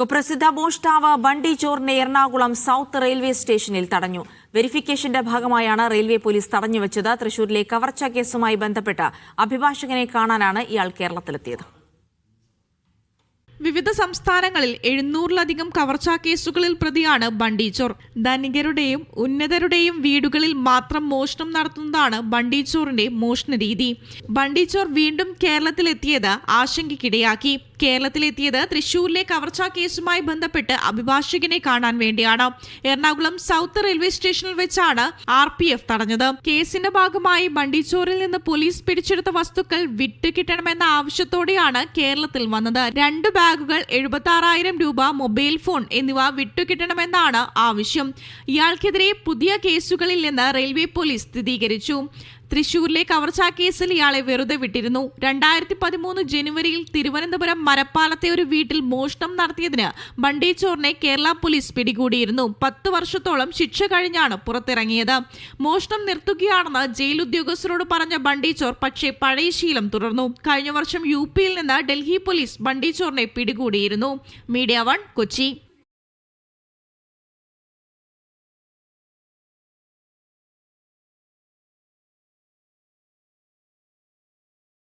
കുപ്രസിദ്ധ മോഷ്ടാവ് ബണ്ടി ചോറിനെ എറണാകുളം സൗത്ത് റെയിൽവേ സ്റ്റേഷനിൽ തടഞ്ഞു. വെരിഫിക്കേഷന്റെ ഭാഗമായാണ് റെയിൽവേ പോലീസ് തടഞ്ഞുവച്ചത്. തൃശൂരിലെ കവർച്ചാ കേസുമായി ബന്ധപ്പെട്ട് അഭിഭാഷകനെ കാണാനാണ് ഇയാൾ കേരളത്തിലെത്തിയത്. വിവിധ സംസ്ഥാനങ്ങളിൽ എഴുന്നൂറിലധികം കവർച്ചാ കേസുകളിൽ പ്രതിയാണ് ബണ്ടിച്ചോർ. ചോർ ധനികരുടെയും ഉന്നതരുടെയും വീടുകളിൽ മാത്രം മോഷണം നടത്തുന്നതാണ് ബണ്ടിച്ചോറിന്റെ മോഷണ രീതി ബണ്ടിച്ചോർ ചോർ വീണ്ടും കേരളത്തിലെത്തിയത് ആശങ്കയ്ക്കിടയാക്കി. കേരളത്തിലെത്തിയത് തൃശൂരിലെ കവർച്ചാ കേസുമായി ബന്ധപ്പെട്ട് അഭിഭാഷകനെ കാണാൻ വേണ്ടിയാണ്. എറണാകുളം സൗത്ത് റെയിൽവേ സ്റ്റേഷനിൽ വെച്ചാണ് ആർ പി എഫ് തടഞ്ഞത്. കേസിന്റെ ഭാഗമായി ബണ്ടിച്ചോറിൽ നിന്ന് പോലീസ് പിടിച്ചെടുത്ത വസ്തുക്കൾ വിട്ടുകിട്ടണമെന്ന ആവശ്യത്തോടെയാണ് കേരളത്തിൽ വന്നത്. രണ്ട് ബാഗുകൾ എഴുപത്തി ആറായിരം രൂപ മൊബൈൽ ഫോൺ എന്നിവ വിട്ടുകിട്ടണമെന്നാണ് ആവശ്യം. ഇയാൾക്കെതിരെ പുതിയ കേസുകളിൽ നിന്ന് റെയിൽവേ പോലീസ് സ്ഥിരീകരിച്ചു. തൃശൂരിലെ കവർച്ചാ കേസിൽ ഇയാളെ വെറുതെ വിട്ടിരുന്നു. രണ്ടായിരത്തി പതിമൂന്ന് ജനുവരിയിൽ തിരുവനന്തപുരം മരപ്പാലത്തെ ഒരു വീട്ടിൽ മോഷണം നടത്തിയതിന് ബണ്ടേച്ചോറിനെ കേരള പോലീസ് പിടികൂടിയിരുന്നു. പത്ത് വർഷത്തോളം ശിക്ഷ കഴിഞ്ഞാണ് പുറത്തിറങ്ങിയത്. മോഷണം നിർത്തുകയാണെന്ന് ജയിൽ ഉദ്യോഗസ്ഥരോട് പറഞ്ഞ ബണ്ടീച്ചോർ പക്ഷേ പഴയ ശീലം തുടർന്നു. കഴിഞ്ഞ വർഷം യു പിയിൽ നിന്ന് ഡൽഹി പോലീസ് ബണ്ടീച്ചോറിനെ പിടികൂടിയിരുന്നു. Media one Kochi.